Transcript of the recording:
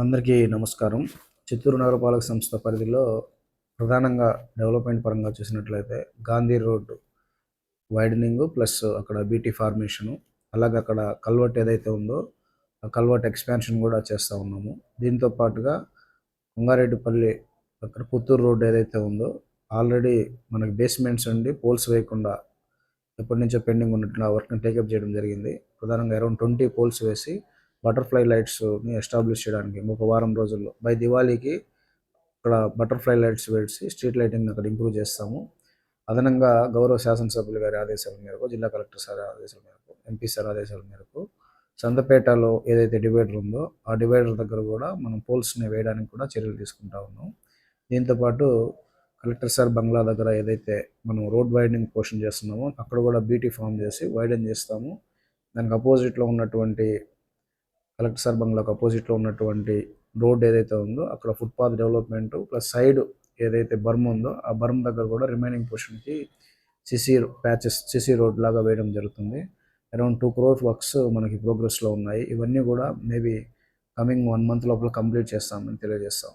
అందరికీ నమస్కారం. చిత్తూరు నగరపాలక సంస్థ పరిధిలో ప్రధానంగా డెవలప్మెంట్ పరంగా చూసినట్లయితే గాంధీ రోడ్ వైడనింగ్ ప్లస్ అక్కడ బీటీ ఫార్మేషను అలాగే అక్కడ కల్వర్ట్ ఏదైతే ఉందో ఆ కల్వర్ట్ ఎక్స్పాన్షన్ కూడా చేస్తూ ఉన్నాము. దీంతో పాటుగా కొంగారెడ్డిపల్లి అక్కడ పుత్తూరు రోడ్ ఏదైతే ఉందో ఆల్రెడీ మనకి బేస్మెంట్స్ ఉండి పోల్స్ వేయకుండా ఎప్పటి నుంచో పెండింగ్ ఉన్నట్టు ఆ వర్క్ని టేకప్ చేయడం జరిగింది. ప్రధానంగా అరౌండ్ ట్వంటీ పోల్స్ వేసి బటర్ఫ్లై లైట్స్ని ఎస్టాబ్లిష్ చేయడానికి ఇంకొక వారం రోజుల్లో. బై దివాళీకి అక్కడ బటర్ఫ్లై లైట్స్ వేసి స్ట్రీట్ లైటింగ్ అక్కడ ఇంప్రూవ్ చేస్తాము. అదనంగా గౌరవ శాసనసభ్యులు గారి ఆదేశాల మేరకు జిల్లా కలెక్టర్ సార్ ఆదేశాల మేరకు ఎంపీ సార్ ఆదేశాల మేరకు సంతపేటలో ఏదైతే డివైడర్ ఉందో ఆ డివైడర్ దగ్గర కూడా మనం పోల్స్ని వేయడానికి కూడా చర్యలు తీసుకుంటా ఉన్నాం. దీంతోపాటు కలెక్టర్ సార్ బంగ్లా దగ్గర ఏదైతే మనం రోడ్ వైడనింగ్ పోషన్ చేస్తున్నామో అక్కడ కూడా బీటీ ఫామ్ చేసి వైడన్ చేస్తాము. దానికి అపోజిట్లో ఉన్నటువంటి కలెక్టర్ సార్ బంగ్లాకు అపోజిట్లో ఉన్నటువంటి రోడ్ ఏదైతే ఉందో అక్కడ ఫుట్పాత్ డెవలప్మెంట్ ప్లస్ సైడ్ ఏదైతే బర్మ్ ఉందో ఆ బర్మ్ దగ్గర కూడా రిమైనింగ్ పోర్షన్కి సిసి ప్యాచెస్ సిసి రోడ్ లాగా వేయడం జరుగుతుంది. అరౌండ్ టూ క్రోర్ వర్క్స్ మనకి ప్రోగ్రెస్లో ఉన్నాయి. ఇవన్నీ కూడా మేబీ కమింగ్ వన్ మంత్ లోపల కంప్లీట్ చేస్తామని తెలియజేస్తాం